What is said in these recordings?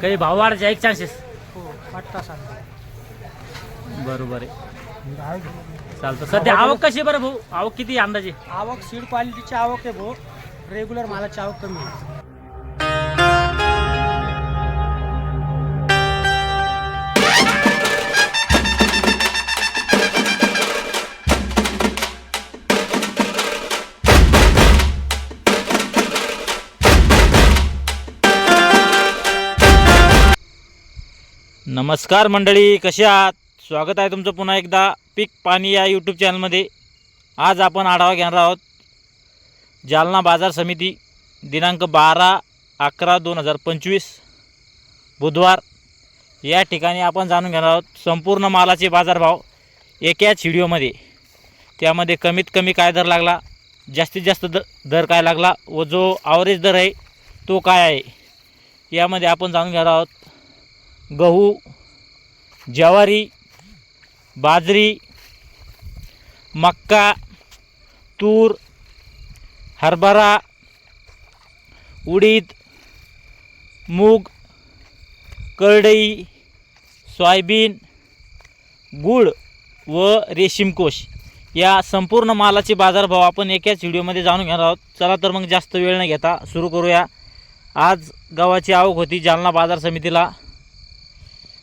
काही भाव वाढायचे एक चान्सेस हो वाटतं सांगा बरोबर आहे. चालतं. सध्या आवक कशी बरं भाऊ? आवक किती आहे अंदाजे? आवक सीड क्वालिटीची आवक आहे भाऊ. रेग्युलर मालाची आवक कमी आहे. नमस्कार मंडळी कसे आहात? स्वागत आहे तुमचं पुन्हा एकदा पीक पाणी या यूट्यूब चॅनलमध्ये आज आपण आढावा घेणार आहोत जालना बाजार समिती दिनांक बारा अकरा दोन हजार पंचवीस बुधवार. या ठिकाणी आपण जाणून घेणार आहोत संपूर्ण मालाचे बाजारभाव एकाच व्हिडिओमध्ये. त्यामध्ये कमीत कमी काय दर लागला जास्तीत जास्त द दर काय लागला व जो आवरेज दर आहे तो काय आहे यामध्ये आपण जाणून घेणार आहोत गहू ज्वारी बाजरी मक्का तूर हरभरा उडीद मूग करडई सोयाबीन गूळ व रेशीमकोश या संपूर्ण मालाचे बाजारभाव आपण एकाच व्हिडिओमध्ये जाणून घेणार आहोत. चला तर मग जास्त वेळ न घेता सुरू करूया. आज गव्हाची आवक होती जालना बाजार समितीला.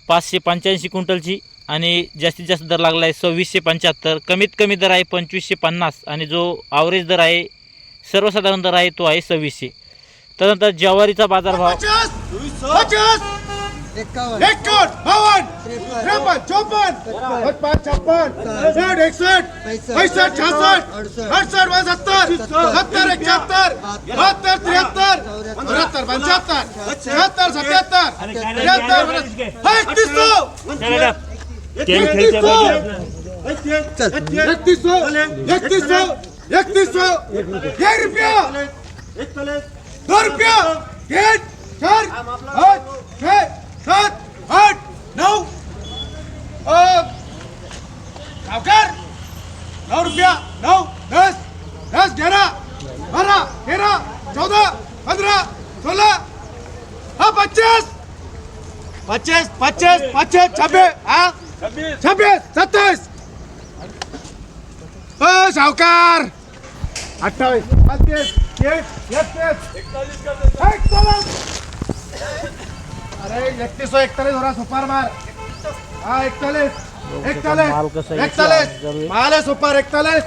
पाचशे पंच्याऐंशी क्विंटलची आणि जास्तीत जास्त दर लागला आहे सव्वीसशे पंच्याहत्तर. कमीत कमी दर आहे पंचवीसशे पन्नास आणि जो आवरेज दर आहे सर्वसाधारण दर आहे तो आहे सव्वीसशे. त्यानंतर ज्वारीचा बाजारभाव. पचास पचास एकावन्न बावन्न त्रेपन्न चौपन्न पाच छप्पन साठ एकसष्ट पैसष्ट छासष्ट अडसष्ट व सत्तर सत्तर एकाहत्तर बहात्तर त्र्याहत्तर चौऱ्याहत्तर पंच्याहत्तर शहात्तर सत्याहत्तर त्र्याहत्तर एकतीस एकतीस सौ! एकतीस सौ! एकतीस सौ! एक रुपया! दो रुपया! तीन चार पाच छह सात आठ नऊ. सावकार नऊ रुपया नऊ दस दस ग्यारह बारह तेरह चौदह पंद्रह सोलह हाँ पच्चीस. पच्चीस पच्चीस पच्चीस छब्बीस हाँ? छब्बीस. सत्ताईस ओ सावकार. अठ्ठावीस एकतीस एकतालीस अरे एकतीस एकतालीस हो रहा सुपर मार. हाँ एकतालीस एकतालीस एकतालीस. माल सुपर. एकतालीस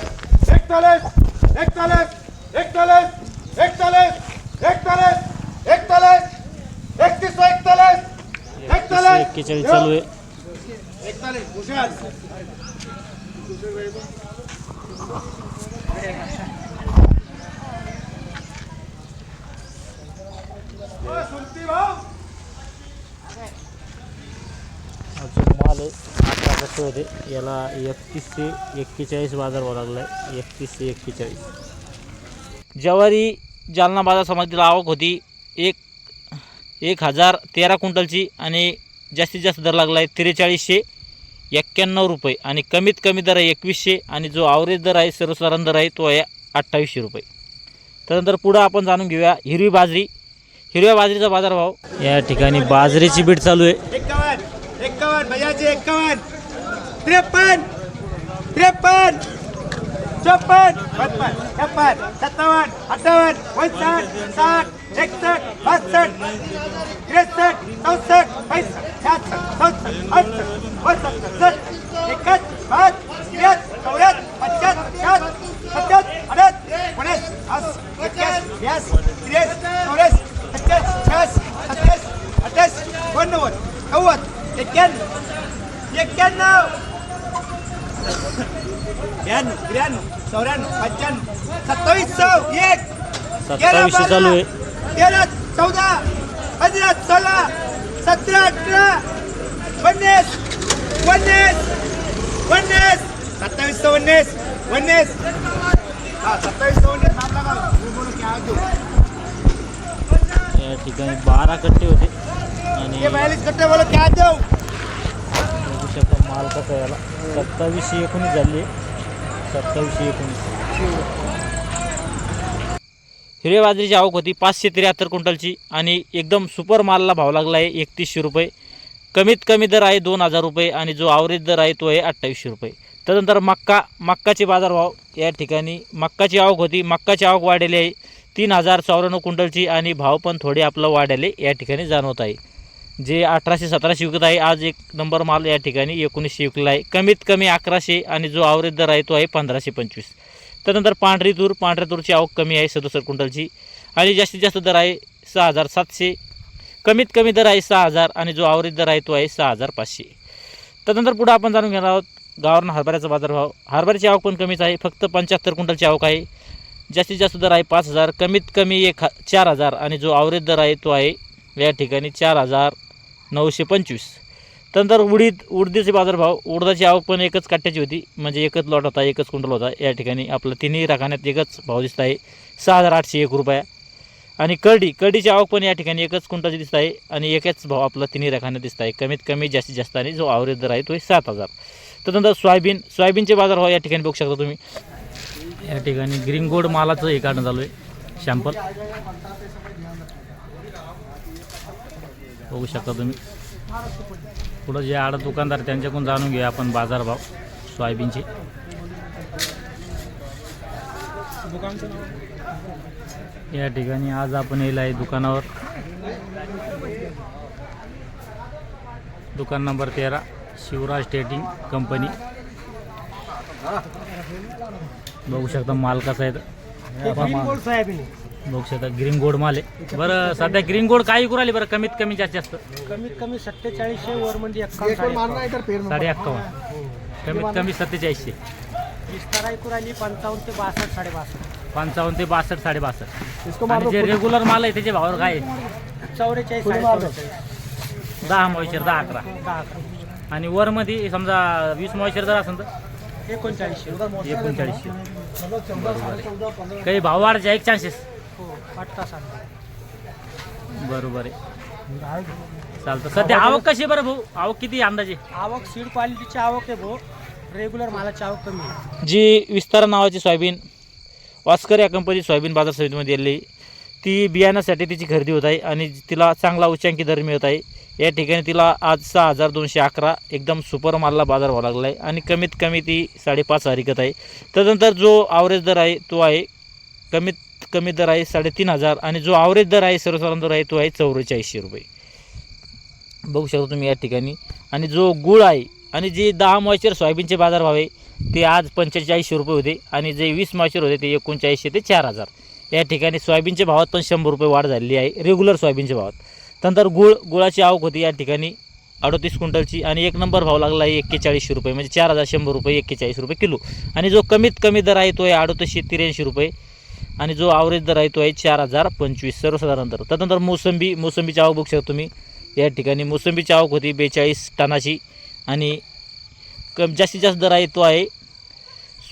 एकतालीस एकतालीस एकतालीस एकतालीस एकतालीस एकतालीस एकतीस एकतालीस एकतालीस एक्केचाळीस चालू आहे. एकतालीस हुशार ओ, सुनती भाऊ अजून माल आहे कट्टे होते याला एकतीसशे एक्केचाळीस बाजार भाव लागला आहे एकतीसशे एक्केचाळीस ज्वारी जालना बाजार समितीला आवक होती एक एक हजार तेरा क्विंटलची आणि जास्तीत जास्त दर लागला आहे त्रेचाळीसशे एक्क्याण्णव रुपये आणि कमीत कमी दर आहे एकवीसशे आणि जो ॲव्हरेज दर आहे सर्वसाधारण दर आहे तो आहे अठ्ठावीसशे रुपये त्यानंतर पुढं आपण जाणून घेऊया हिरवी बाजरी हिरव्या बाजरीचा बाजारभाव या ठिकाणी बाजरीची बीट चालू आहे एक्कावन्न एक्कावन्न त्रेपन्न त्रेपन्न चोपन्न पचपन्न छप्पन्न सत्तावन्न अठ्ठावन्न पंचावन्न साठ एकसष्ट पासष्ट त्रेसष्ट चौसष्ट पैसष्ट छासष्ट चौसष्ट अडसष्ट वसष्ट सष्ट एकसष्ट पाच त्र्याहत्तर चौऱ्याहत्तर पंच्याहत्तर शहात्तर सत्याहत्तर अठ्याहत्तर एकोणीस अस्सी एक्क्याऐंशी ब्याऐंशी त्र्याऐंशी चौऱ्याऐंशी सत्याऐंशी शहाऐंशी सत्याऐंशी अठ्ठ्याऐंशी एकोणनव्वद नव्वद एक्क्याण्णव एक्क्याण्णव ब्याण्णव त्र्याण्णव चौऱ्याण्णव पंच्याण्णव सत्तावीस सौ एक सत्तावीसशे चालू आहे. तेरा चौदा पंधरा सोळा सतरा अठरा उन्नीस उन्नीस उन्नीस सत्तावीस सौ उन्नीस उन्नीस. हा सत्तावीस सौ उन्नीस नाम क्या दो या ठिकाणी बारा कट्टे होते. आणि बयालीस कट्टे बोलो क्या दो बघू शकता माल कसा याला सत्तावीसशे एकोणीस झाली. आहे सत्तावीसशे एकोणीस. हिरव्या बाजरीची आवक होती पाचशे त्र्याहत्तर क्विंटलची आणि एकदम सुपर मालला भाव लागला आहे एकतीसशे रुपये. कमीत कमी दर आहे दोन हजार रुपये आणि जो आवरेज दर आहे तो आहे अठ्ठावीसशे रुपये. त्यानंतर मक्का मक्काचे बाजारभाव या ठिकाणी. मक्काची आवक होती. मक्काची आवक वाढलेली आहे. तीन हजार चौऱ्याण्णव क्विंटलची आणि भाव पण थोडे आपलं वाढले या ठिकाणी जाणवत आहे. जे अठराशे सतराशे विकत आहे आज एक नंबर माल या ठिकाणी एकोणीसशे विकला आहे. कमीत कमी अकराशे आणि जो आवरेज दर आहे तो आहे पंधराशे पंचवीस. त्यानंतर पांढरी तूर पांढऱ्या तूरची आवक कमी आहे सदुसष्ट क्विंटलची. आणि जास्तीत जास्त दर आहे सहा हजार सातशे. कमीत कमी दर आहे सहा हजार आणि जो आवरेज दर आहे तो आहे सहा हजार पाचशे. त्यानंतर पुढं आपण जाणून घेणार आहोत गावरान हरभऱ्याचा बाजारभाव हरभऱ्याची आवक पण कमीच आहे फक्त पंच्याहत्तर क्विंटलची आवक आहे. जास्तीत जास्त दर आहे पाच हजार कमीत कमी एक ह चार हजार आणि जो आवरेज दर आहे तो आहे या ठिकाणी चार हजार. नऊशे पंचवीस. त्यानंतर उडीद उडदीचे बाजारभाव उडदाची आवक पण एकच काट्याची होती. म्हणजे एकच लॉट होता एकच क्विंटल होता. या ठिकाणी आपलं तिन्ही राखाण्यात एकच भाव दिसत आहे. सहा हजार आठशे एक रुपया. आणि करडी करडीची आवक पण या ठिकाणी एकच क्विंटलची दिसत आहे. आणि एकच भाव आपला तिन्ही राखाण्यात दिसत आहे. कमीत कमी जास्तीत जास्त आणि जो आवरेज दर आहे तो आहे सात हजार. त्यानंतर सोयाबीन सोयाबीनचे बाजारभाव या ठिकाणी बघू शकता तुम्ही. या ठिकाणी ग्रीन गोड मालाचं हे काढणं चालू आहे. शॅम्पल. बघू शकता तुम्ही. पुढं जे आड दुकानदार त्यांच्याकडून जाणून घेऊया आपण बाजारभाव सोयाबीनचे. या ठिकाणी आज आपण येईल आहे दुकानावर. दुकान नंबर तेरा शिवराज ट्रेडिंग कंपनी. बघू शकता माल कसा आहे. हे ग्रीन गोल्ड माल आहे. बरं सध्या ग्रीन गोल्ड काही करू आली बरं कमीत कमी जास्त? जास्त कमीत कमी सत्तेचाळीसशे वर मध्ये एक्कावन्न साडे अक्कावन्न कमीत कमी सत्तेचाळीसशे. विस्तार ऐकून राहिली पंचावन्न ते बासष्ट साडे बासष्ट पंचावन्न ते बासष्ट साडे बासष्ट आणि जे रेग्युलर माल आहे त्याचे भाव काय आहे? चौवेचाळीस दहा मॉइश्चर दहा अकरा. दहा अकरा. आणि वरमध्ये समजा वीस मॉइश्चर जर असेल तर? एकोणचाळीसशे. एकोणचाळीसशे. काही भाव वाढायचे एक चान्सेस हो आठ बरोबर आहे. चालतं. सध्या आवक कशी आहे बरं भाऊ? आवक किती आहे अंदाजे? आवक सीड क्वालिटीची आवक आहे भाऊ. रेग्युलर मालाची आवक कमी आहे. जी विस्तार नावाची सोयाबीन ऑस्कर या कंपनी सोयाबीन बाजार समितीमध्ये आली ती बियाण्यासाठी तिची खरेदी होत आहे आणि तिला चांगला उच्चांकी दर मिळत आहे. या ठिकाणी तिला आज सहा हजार दोनशे अकरा एकदम सुपर मालला बाजार व्हावा लागला आहे आणि कमीत कमी ती साडेपाच हजार विकत आहे. त्यानंतर जो आवरेज दर आहे तो आहे कमीत कमी दर आहे साडेतीन हजार आणि जो आवरेज दर आहे सर्वसाधारण दर आहे तो आहे चौवेचाळीसशे रुपये. बघू शकता तुम्ही या ठिकाणी. आणि जो गुळ आहे आणि जे दहा मॉइश्चर सोयाबीनचे बाजारभाव आहे ते आज पंचेचाळीसशे रुपये होते आणि जे वीस मॉइचर होते ते एकोणचाळीसशे ते चार हजार. या ठिकाणी सोयाबीनच्या भावात पण शंभर रुपये वाढ झालेली आहे रेग्युलर सोयाबीनच्या भावात. त्यानंतर गुळ गुळाची आवक होती या ठिकाणी अडतीस क्विंटलची आणि एक नंबर भाव लागला आहे एक्केचाळीसशे रुपये म्हणजे चार हजार शंभर रुपये एक्केचाळीस रुपये किलो. आणि जो कमीत कमी दर आहे तो आहे अडतीसशे त्र्याऐंशी रुपये. आणि जो आवरेज दर आहे तो आहे चार हजार पंचवीस सर्वसाधारण दर त्यानंतर मोसंबी मोसंबीची आवक बघू शकता तुम्ही. या ठिकाणी मोसंबीची आवक होती बेचाळीस टनाची. आणि कम जास्तीत जास्त दर आहे तो आहे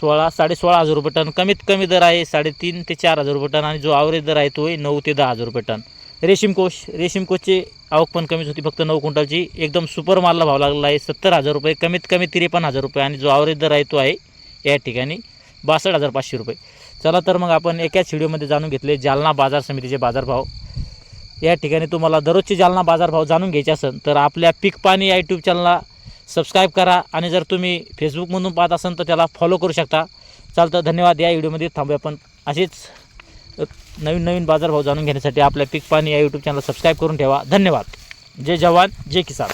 सोळा साडे सोळा हजार रुपये टन. कमीत कमी दर आहे साडेतीन ते चार हजार रुपये टन. आणि जो आवरेज दर आहे तो आहे नऊ ते दहा हजार रुपये टन. रेशीम कोश रेशीम कोशची आवक पण कमीच होती. फक्त नऊ क्विंटलची. एकदम सुपर मालला भाव लागला आहे. सत्तर हजार रुपये कमीत कमी त्रेपन्न हजार रुपये. आणि जो आवरेज दर आहे तो आहे या ठिकाणी बासष्ट हजार पाचशे रुपये. चला तर मग आपण एकाच व्हिडिओमध्ये जाणून घेतले जालना बाजार समितीचे बाजारभाव. या ठिकाणी तुम्हाला दररोजचे जालना बाजारभाव जाणून घ्यायचे असेल तर आपल्या पीक पाणी या यूट्यूब चॅनलला सबस्क्राईब करा आणि जर तुम्ही फेसबुकमधून पाहत असाल तर त्याला फॉलो करू शकता. चालतं धन्यवाद. या व्हिडिओमध्ये थांबूया आपण. असेच नवीन नवीन बाजारभाव जाणून घेण्यासाठी आपल्या पीक पाणी या यूट्यूब चॅनल सबस्क्राईब करून ठेवा. धन्यवाद. जय जवान जय किसान.